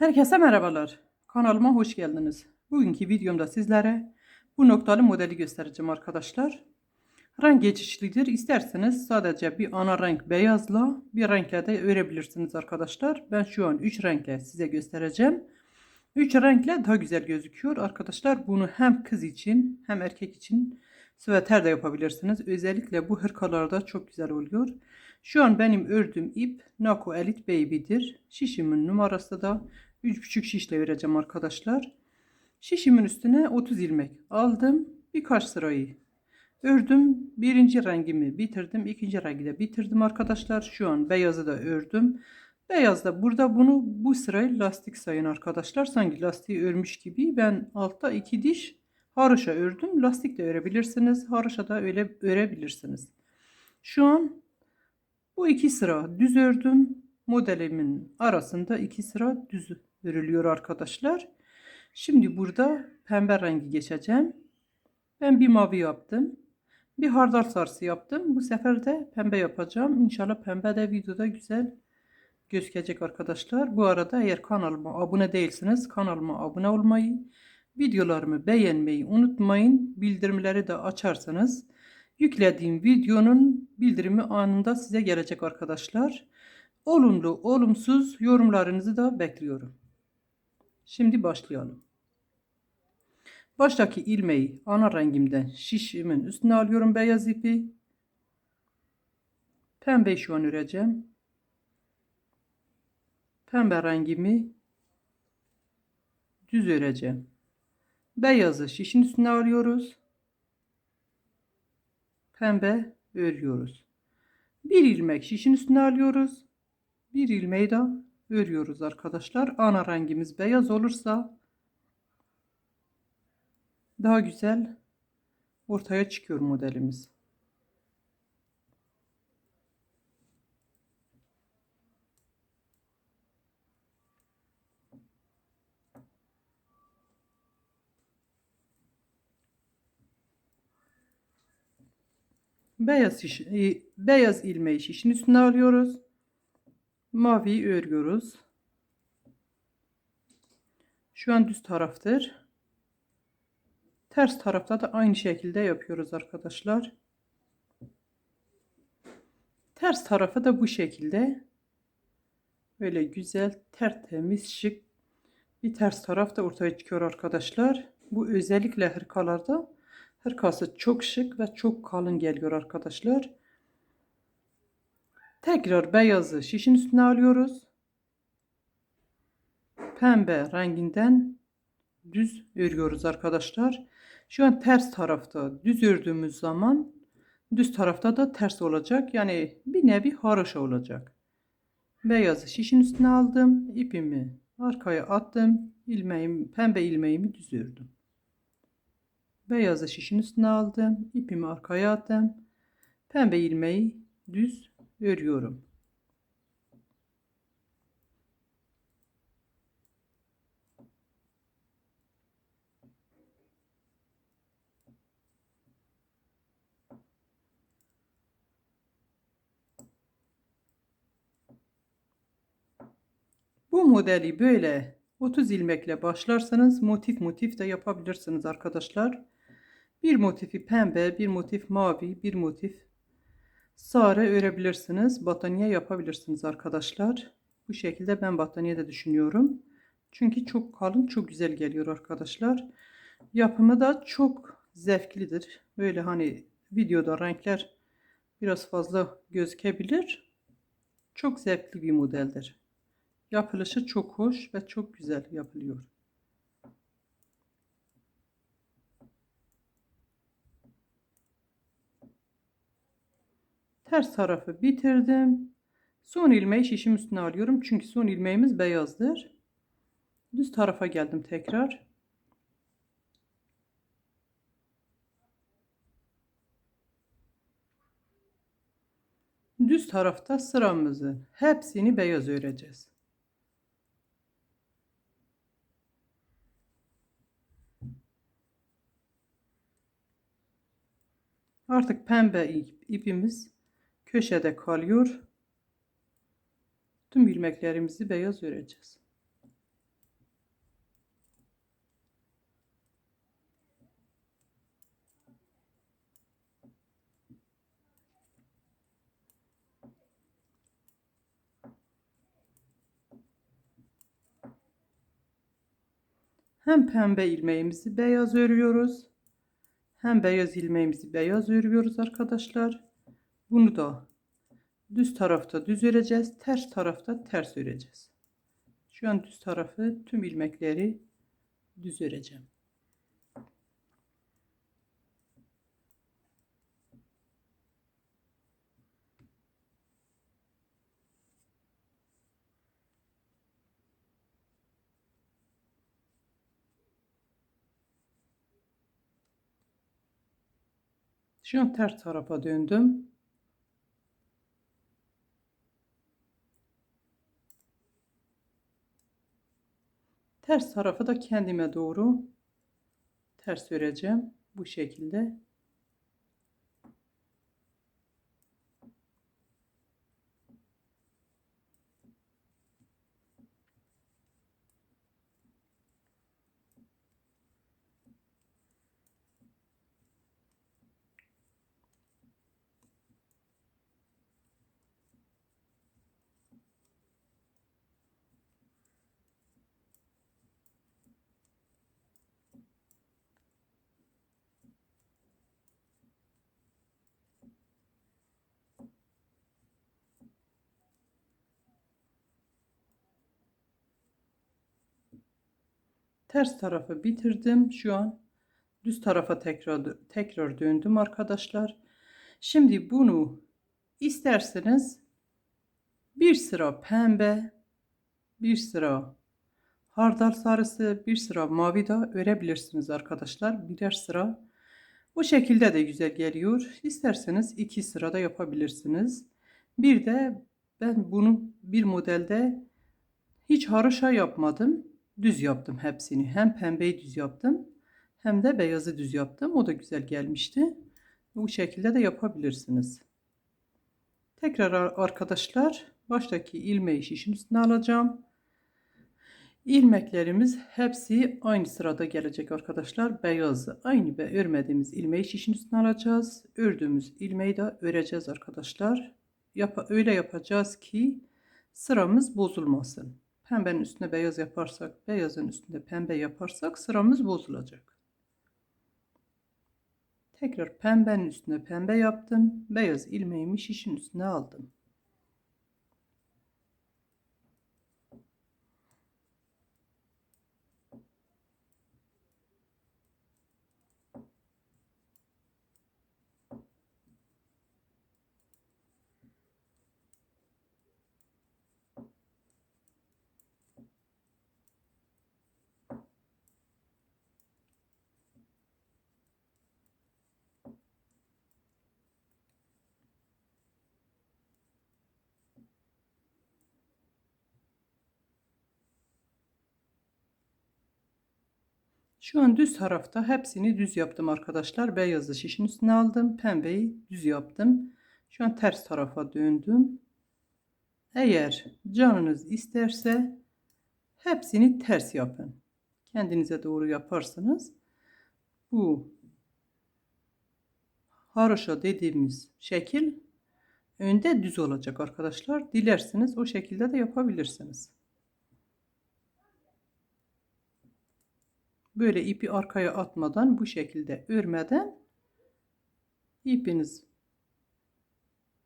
Herkese merhabalar. Kanalıma hoş geldiniz. Bugünkü videomda sizlere bu noktalı modeli göstereceğim arkadaşlar. Renk geçişlidir. İsterseniz sadece bir ana renk beyazla bir renkle de örebilirsiniz arkadaşlar. Ben şu an 3 renkle size göstereceğim. 3 renkle daha güzel gözüküyor arkadaşlar. Bunu hem kız için hem erkek için süveter de yapabilirsiniz. Özellikle bu hırkalarda çok güzel oluyor. Şu an benim ördüğüm ip Nako Elite Baby'dir. Şişimin numarası da 3,5 şişle vereceğim arkadaşlar. Şişimin üstüne 30 ilmek aldım. Birkaç sırayı ördüm. Birinci rengimi bitirdim. ikinci rengi de bitirdim arkadaşlar. Şu an beyazı da ördüm. Beyaz da burada bunu bu sırayı lastik sayın arkadaşlar. Sanki lastiği örmüş gibi. Ben altta iki diş haroşa ördüm. Lastik de örebilirsiniz. Haroşa da öyle örebilirsiniz. Şu an bu iki sıra düz ördüm. Modelimin arasında iki sıra düz örülüyor arkadaşlar. Şimdi burada pembe rengi geçeceğim. Ben bir mavi yaptım. Bir hardal sarısı yaptım. Bu sefer de pembe yapacağım. İnşallah pembe de videoda güzel gözükecek arkadaşlar. Bu arada eğer kanalıma abone değilseniz kanalıma abone olmayı, videolarımı beğenmeyi unutmayın. Bildirimleri de açarsanız yüklediğim videonun bildirimi anında size gelecek arkadaşlar. Olumlu, olumsuz yorumlarınızı da bekliyorum. Şimdi başlayalım. Baştaki ilmeği ana rengimden şişimin üstüne alıyorum beyaz ipi. Pembe şu an öreceğim. Pembe rengimi düz öreceğim. Beyazı şişin üstüne alıyoruz. Pembe örüyoruz. Bir ilmek şişin üstüne alıyoruz. Bir ilmeği de örüyoruz arkadaşlar. Ana rengimiz beyaz olursa daha güzel ortaya çıkıyor modelimiz. Beyaz şiş, e, beyaz ilmeği şişin üstüne alıyoruz. Maviyi örüyoruz. Şu an düz taraftır. Ters tarafta da aynı şekilde yapıyoruz arkadaşlar. Ters tarafı da bu şekilde. Böyle güzel, tertemiz, şık bir ters taraf da ortaya çıkıyor arkadaşlar. Bu özellikle hırkalarda hırkası çok şık ve çok kalın geliyor arkadaşlar. Tekrar beyazı şişin üstüne alıyoruz. Pembe renginden düz örüyoruz arkadaşlar. Şu an ters tarafta düz ördüğümüz zaman düz tarafta da ters olacak. Yani bir nevi haroşa olacak. Beyazı şişin üstüne aldım. ipimi arkaya attım. ilmeğimi, pembe ilmeğimi düz ördüm. Beyazı şişin üstüne aldım. ipimi arkaya attım. Pembe ilmeği düz örüyorum. Bu modeli böyle 30 ilmekle başlarsanız motif motif de yapabilirsiniz arkadaşlar. Bir motifi pembe, bir motif mavi, bir motif sarı örebilirsiniz. Battaniye yapabilirsiniz arkadaşlar. Bu şekilde ben battaniye de düşünüyorum. Çünkü çok kalın, çok güzel geliyor arkadaşlar. Yapımı da çok zevklidir. Böyle hani videoda renkler biraz fazla gözükebilir. Çok zevkli bir modeldir. Yapılışı çok hoş ve çok güzel yapılıyor. Ters tarafı bitirdim. Son ilmeği şişim üstüne alıyorum. Çünkü son ilmeğimiz beyazdır. Düz tarafa geldim tekrar. Düz tarafta sıramızı hepsini beyaz öreceğiz. Artık pembe ipimiz köşede kalıyor. Tüm ilmeklerimizi beyaz öreceğiz. Hem pembe ilmeğimizi beyaz örüyoruz. Hem beyaz ilmeğimizi beyaz örüyoruz arkadaşlar. Bunu da düz tarafta düz öreceğiz. Ters tarafta ters öreceğiz. Şu an düz tarafı tüm ilmekleri düz öreceğim. Şu an ters tarafa döndüm. Ters tarafı da kendime doğru ters öreceğim. Bu şekilde. Ters tarafı bitirdim. Şu an düz tarafa tekrar tekrar döndüm arkadaşlar. Şimdi bunu isterseniz bir sıra pembe, bir sıra hardal sarısı, bir sıra mavi da örebilirsiniz arkadaşlar. Birer sıra. Bu şekilde de güzel geliyor. İsterseniz iki sırada yapabilirsiniz. Bir de ben bunu bir modelde hiç haroşa yapmadım düz yaptım hepsini. Hem pembeyi düz yaptım hem de beyazı düz yaptım. O da güzel gelmişti. Bu şekilde de yapabilirsiniz. Tekrar arkadaşlar baştaki ilmeği şişin üstüne alacağım. İlmeklerimiz hepsi aynı sırada gelecek arkadaşlar. Beyazı aynı ve örmediğimiz ilmeği şişin üstüne alacağız. Ördüğümüz ilmeği de öreceğiz arkadaşlar. Yap öyle yapacağız ki sıramız bozulmasın. Pembenin üstüne beyaz yaparsak, beyazın üstünde pembe yaparsak sıramız bozulacak. Tekrar pembenin üstüne pembe yaptım. Beyaz ilmeğimi şişin üstüne aldım. Şu an düz tarafta hepsini düz yaptım arkadaşlar. Beyazı şişin üstüne aldım. Pembeyi düz yaptım. Şu an ters tarafa döndüm. Eğer canınız isterse hepsini ters yapın. Kendinize doğru yaparsanız bu haroşa dediğimiz şekil önde düz olacak arkadaşlar. Dilerseniz o şekilde de yapabilirsiniz. Böyle ipi arkaya atmadan bu şekilde örmeden ipiniz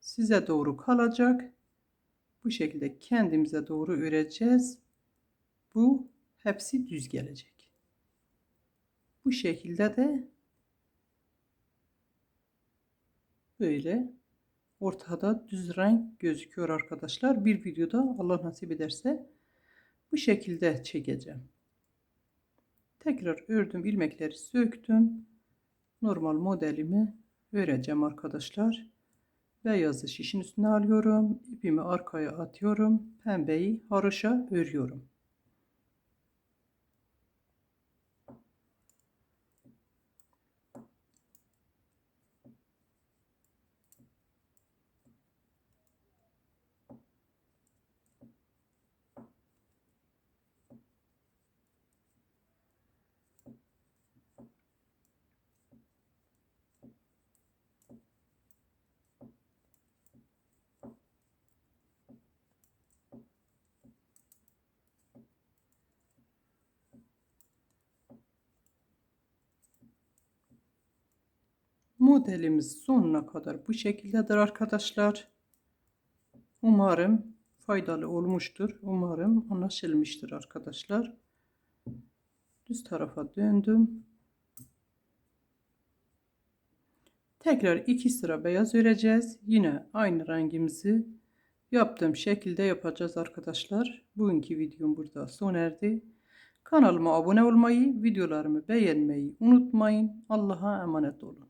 size doğru kalacak. Bu şekilde kendimize doğru öreceğiz. Bu hepsi düz gelecek. Bu şekilde de böyle ortada düz renk gözüküyor arkadaşlar. Bir videoda Allah nasip ederse bu şekilde çekeceğim. Tekrar ördüm ilmekleri söktüm. Normal modelimi öreceğim arkadaşlar. Beyazı şişin üstüne alıyorum. ipimi arkaya atıyorum. Pembeyi haroşa örüyorum. Modelimiz sonuna kadar bu şekildedir arkadaşlar. Umarım faydalı olmuştur. Umarım anlaşılmıştır arkadaşlar. Düz tarafa döndüm. Tekrar iki sıra beyaz öreceğiz. Yine aynı rengimizi yaptığım şekilde yapacağız arkadaşlar. Bugünkü videom burada sona erdi. Kanalıma abone olmayı, videolarımı beğenmeyi unutmayın. Allah'a emanet olun.